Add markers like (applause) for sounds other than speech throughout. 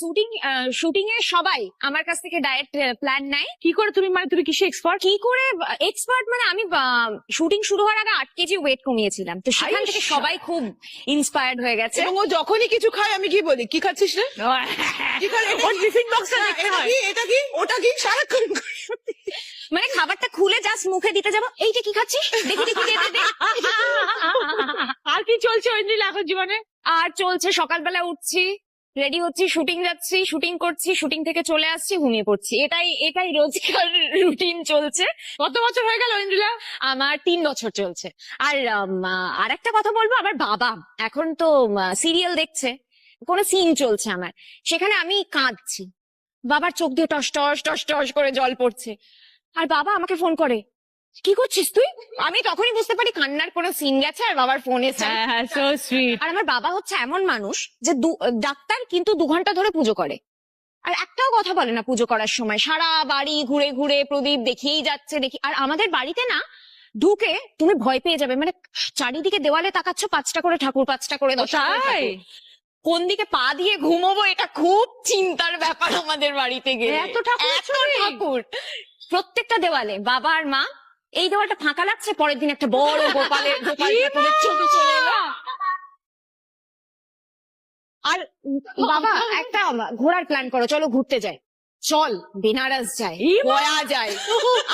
Shooting shooting এ সবাই আমার কাছ থেকে ডায়েট প্ল্যান নেয়। কি করে তুমি মানে তুমি কিসে এক্সপার্ট কি করে এক্সপার্ট মানে আমি শুটিং শুরু হওয়ার আগে আট কেজি ওয়েট কমিয়েছিলাম। তো সেখান থেকে সবাই খুব ইন্সপায়ার্ড হয়ে গেছে। এবং ও যখনই কিছু খায় আমি কি বলি কি খাচ্ছিস রে? কি খায়? এটা ওর কি? টিফিন বক্সে হ্যাঁ, এটা কি? ওটা কি? সারাক্ষণ মানে খাবারটা খুলে জাস্ট মুখে দিতে যাব এইটা কি খাচ্ছিস? দেখি দেখি দে, দে, দে। আর কি চলছে ঐন্দ্রিল এখন জীবনে? আর চলছে সকালবেলা উঠছি। রেডি হচ্ছি শুটিং যাচ্ছি শুটিং করছি শুটিং থেকে চলে আসছি, ঘুমিয়ে পড়ছি। এটাই এটাই রোজকার (laughs) রুটিন চলছে। কত বছর হয়ে গেল ঐন্দ্রিলা আমার তিন বছর চলছে। আর আর একটা কথা বলব, আমার বাবা এখন তো সিরিয়াল দেখছে। কোনো সিন চলছে আমার। সেখানে আমি কাঁদছি। বাবার চোখ দিয়ে টস টস টস টস করে জল পড়ছে। আর বাবা আমাকে ফোন করে কি করছিস তুই? আমি তখনই বুঝতে পারি কান্নার কোনো সিন গেছে আর বাবার ফোন এসে হ্যাঁ হ্যাঁ সো সুইট আর আমার বাবা হচ্ছে এমন মানুষ যে দু- ডাক্তার কিন্তু দু ঘণ্টা ধরে পুজো করে। আর একটাও কথা বলে না পুজো করার সময়। সারা বাড়ি ঘুরে ঘুরে প্রদীপ দেখিয়েই যাচ্ছে দেখি আর আমাদের বাড়িতে না ঢুকে তুমি ভয় পেয়ে যাবে। মানে চারিদিকে দেওয়ালে তাকাচ্ছ পাঁচটা করে ঠাকুর পাঁচটা করে দশটা করে তাই? ঠাকুর। কোন দিকে পা দিয়ে ঘুমোবো এটা খুব চিন্তার ব্যাপার আমাদের বাড়িতে গেলে। এত ঠাকুর এত ঠাকুর। প্রত্যেকটা দেওয়ালে বাবা আর মা এই দেওয়ালটা ফাঁকা লাগছে? পরের দিন একটা বড় গোপালের গোপাল ঠাকুরের ছবি চলে এলো। আর বাবা একটা ঘোরার প্ল্যান করো। চলো ঘুরতে যাই। চল বেনারস যাই! গয়া যাই।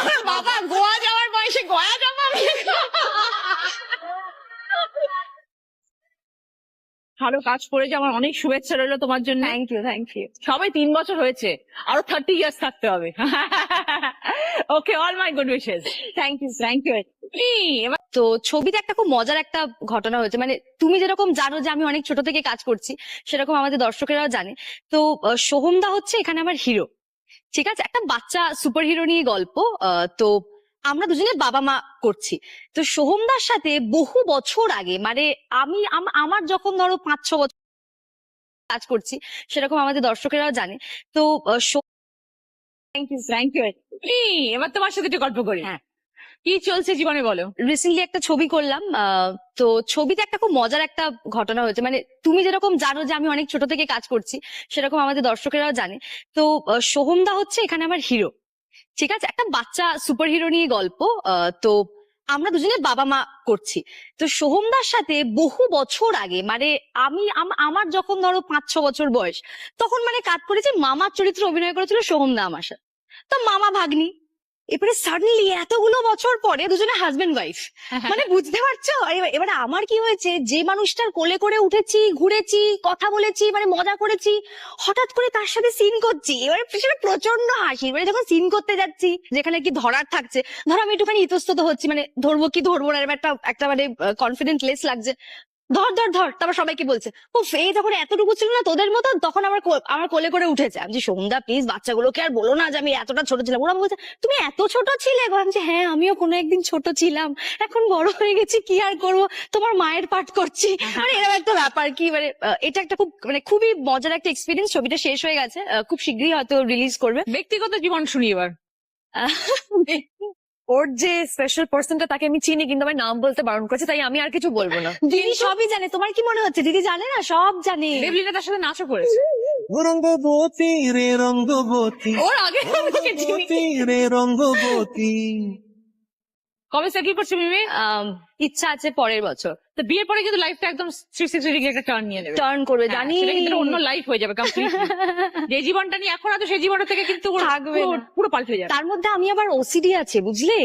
আমার বাবা গোয়া যাওয়ার বয়সে গয়া যাব আমি? ভালো কাজ করেছে আমার অনেক শুভেচ্ছা রইল তোমার জন্য। থ্যাংক ইউ থ্যাংক ইউ সবাই তিন বছর হয়েছে আরও থার্টি ইয়ার্স থাকতে হবে। Okay all my good wishes thank you thank you তো ছবিতে একটা খুব মজার একটা ঘটনা হয়েছে। মানে তুমি যেরকম জানো যে আমি অনেক ছোট থেকে কাজ করছি, সেরকম আমাদের দর্শকেরাও জানে। তো সোহমদা হচ্ছে এখানে আমার হিরো ঠিক আছে? একটা বাচ্চা সুপার হিরো নিয়ে গল্প। তো আমরা দুজনে বাবা মা করছি। তো সোহমদার সাথে বহু বছর আগে মানে আম- আমার যখন ধরো পাঁচ ছ বছর কাজ করছি, সেরকম আমাদের দর্শকেরাও জানে। তো থ্যাংক ইউ থ্যাংক ইউ এবার তোমার সাথে একটু গল্প করি। হ্যাঁ। কি চলছে জীবনে বলো? রিসেন্টলি একটা ছবি করলাম তো ছবিতে একটা খুব মজার একটা ঘটনা হয়েছে। মানে তুমি যেরকম জানো যে আমি অনেক ছোট থেকে কাজ করছি সেরকম আমাদের দর্শকেরাও জানে। তো সোহমদা হচ্ছে এখানে আমার হিরো ঠিক আছে? একটা বাচ্চা সুপার হিরো নিয়ে গল্প আহ, তো আমরা দুজনে বাবা মা করছি। তো সোহমদার সাথে বহু বছর আগে মানে আমি, আম- আমার যখন ধরো পাঁচ ছ বছর বয়স, তখন মানে কাজ করেছে, মামার চরিত্রে অভিনয় করেছিল সোহমদা আমার সাথে। তো মামা ভাগ্নি এবারে সাডেনলি এতগুলো বছর পরে দুজনে হাজবেন্ড ওয়াইফ মানে বুঝতে পারছ? এবারে আমার কি হয়েছে? যে মানুষটার কোলে করে উঠেছি ঘুরেছি কথা বলেছি মানে মজা করেছি হঠাৎ করে তার সাথে সিন করছি। এবারে পিছনে প্রচণ্ড হাসি। এবারে যখন সিন করতে যাচ্ছি যেখানে কি ধরার থাকছে ধরো আমি একটুখানি ইতস্তত হচ্ছি মানে ধরবো কি ধরবো না একটা একটা মানে কনফিডেন্ট লেস লাগছে। ধর ধর ধর তারপর সবাইকে বলছে? ও এই যখন এতটুকু ছিল না তোদের মতো তখন আমার আমার কোলে করে উঠেছে। আমি যে সন্ধ্যা প্লিজ বাচ্চাগুলোকে আর বলো না যে আমি এতটা ছোট ছিলাম। ওরা বলছে তুমি এত ছোট ছিলে? বললাম যে হ্যাঁ আমিও কোনো একদিন ছোট ছিলাম। এখন বড় হয়ে গেছি কি আর করব? তোমার মায়ের পাঠ করছি। মানে এরকম একটা ব্যাপার কি মানে এটা একটা খুব মানে খুবই মজার একটা এক্সপিরিয়েন্স ছবিটা শেষ হয়ে গেছে। খুব শীঘ্রই হয়তো রিলিজ করবে। ব্যক্তিগত জীবন শুনি এবার। ওর যে স্পেশাল পার্সনটা তাকে আমি চিনি কিন্তু আমার নাম বলতে বারণ করেছে তাই আমি আর কিছু বলব না। দিদি সবই জানে তোমার কি মনে হচ্ছে? দিদি জানে না? সব জানে। দেবলিনা তার সাথে নাচও করেছে। রঙ্গবতী রে রঙ্গবতী। ওর আগে আমি তোকে চিনি। রঙ্গবতী রে রঙ্গবতী। কবে সেটেল করছে মিমি? ইচ্ছা আছে পরের বছর। তো বিয়ের পরে কিন্তু লাইফটা একদম থ্রি সিক্সটি ডিগ্রি একটা টার্ন নিয়ে নেবে। টার্ন করবে হ্যাঁ, জানি। কিন্তু অন্য লাইফ হয়ে যাবে কমপ্লিট (laughs) যে জীবনটা নিয়ে এখন আছে সেই জীবনটা থেকে কিন্তু থাকবে পুরো- পাল্টে যাবে। তার মধ্যে আমি আবার ওসিডি আছে বুঝলে?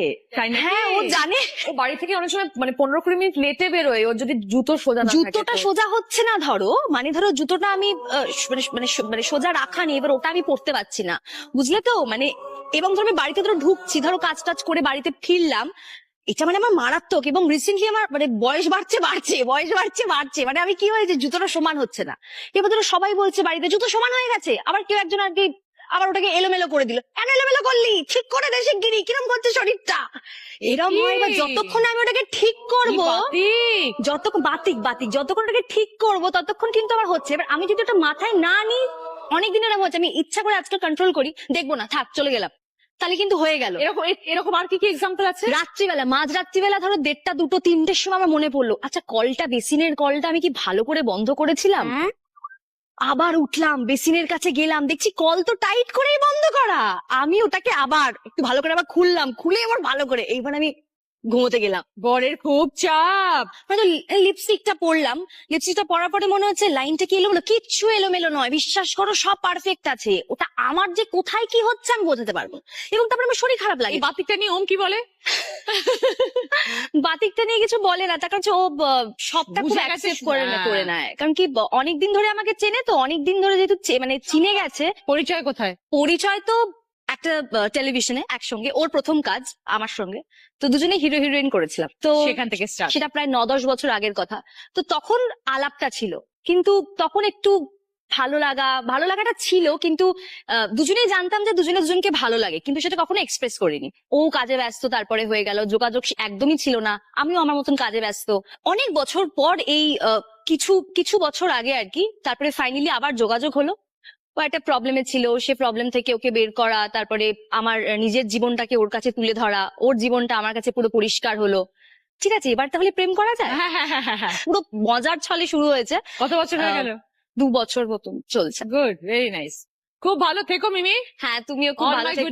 হ্যাঁ ও জানে। ও বাড়ি থেকে অনেক সময় মানে পনেরো কুড়ি মিনিট লেটে বেরোয় ওর যদি জুতো সোজা জুতোটা সোজা হচ্ছে না ধরো। মানে ধরো জুতোটা আমি মানে মানে মানে সোজা রাখা নেই এবার ওটা আমি পড়তে পারছি না। বুঝলে তো? মানে এবং ধরো আমি বাড়িতে ধরো ঢুকছি ধরো কাজ টাজ করে বাড়িতে ফিরলাম এটা মানে আমার মারাত্মক এবং রিসেন্টলি আমার মানে বয়স বাড়ছে বাড়ছে বয়স বাড়ছে বাড়ছে। মানে আমি কি হয়েছে জুতোটা সমান হচ্ছে না। এবার ধরো সবাই বলছে বাড়িতে জুতো সমান হয়ে গেছে। আবার কেউ একজন আর কি আবার ওটাকে এলোমেলো করে দিল। কেন এলোমেলো করলি? ঠিক করে দে শিগগিরি কিরম করছে শরীরটা? এরম এবার? যতক্ষণ আমি ওটাকে ঠিক করব যতক্ষণ বাতিক বাতিক যতক্ষণ ওটাকে ঠিক করব ততক্ষণ কিন্তু আমার হচ্ছে। এবার আমি যদি ওটা মাথায় না নিই অনেক দিনের হচ্ছে আমি ইচ্ছা করে আজকে কন্ট্রোল করি দেখব না থাক চলে গেলাম। তাহলে কিন্তু হয়ে গেল। এরকম এরকম আর কি কি এক্সাম্পল আছে? রাত্রিবেলা মাঝ রাত্রিবেলা ধরো দেড়টা দুটো তিনটের সময় আমার মনে পড়ল আচ্ছা কলটা বেসিনের কলটা আমি কি ভালো করে বন্ধ করেছিলাম? আবার উঠলাম বেসিনের কাছে গেলাম দেখছি কল তো টাইট করেই বন্ধ করা। আমি ওটাকে আবার একটু ভালো করে আবার খুললাম খুলে আবার ভালো করে এইবার আমি ঘুমোতে গেলাম। বরের খুব চাপ। হয়তো লিপস্টিকটা পরলাম। লিপস্টিকটা পরার পরে মনে হচ্ছে লাইনটা কি এলোমেলো? কিচ্ছু এলোমেলো নয়। বিশ্বাস করো সব পারফেক্ট আছে। ওটা আমার যে কোথায় কি হচ্ছে আমি বোঝাতে পারব এবং তারপরে আমার শরীর খারাপ লাগে। বাতিকটা নিয়ে ওম কি বলে? বাতিকটা নিয়ে কিছু বলে না। তার কারণ ও সবটা খুব অ্যাকসেপ্ট করে না। করে নেয় কারণ কি অনেকদিন ধরে আমাকে চেনে তো অনেকদিন ধরে যেহেতু মানে চিনে গেছে। পরিচয় কোথায়? পরিচয় তো একটা টেলিভিশনে একসঙ্গে ওর প্রথম কাজ আমার সঙ্গে তো দুজনে হিরো হিরোইন করেছিলাম। তো সেখান থেকে সেটা প্রায় ন দশ বছর আগের কথা। তো তখন আলাপটা ছিল কিন্তু তখন একটু ভালো লাগা ভালো লাগাটা ছিল কিন্তু দুজনেই জানতাম যে দুজনে দুজনকে ভালো লাগে কিন্তু সেটা কখনো এক্সপ্রেস করিনি। ও কাজে ব্যস্ত তারপরে হয়ে গেল যোগাযোগ একদমই ছিল না আমিও আমার মতন কাজে ব্যস্ত। অনেক বছর পর এই কিছু কিছু বছর আগে আর কি তারপরে ফাইনালি আবার যোগাযোগ হলো। ও একটা প্রবলেমে ছিল। সে প্রবলেম থেকে ওকে বের করা তারপরে আমার নিজের জীবনটাকে ওর কাছে তুলে ধরা ওর জীবনটা আমার কাছে পুরো পরিষ্কার হলো। ঠিক আছে এবার তাহলে প্রেম করা যায়? হ্যাঁ হ্যাঁ হ্যাঁ পুরো মজার ছলে শুরু হয়েছে। কত বছর হয়ে গেল? দু বছর মতন চলছে। গুড ভেরি নাইস খুব ভালো থেকো মিমি। হ্যাঁ তুমিও খুব ভালো থেকো।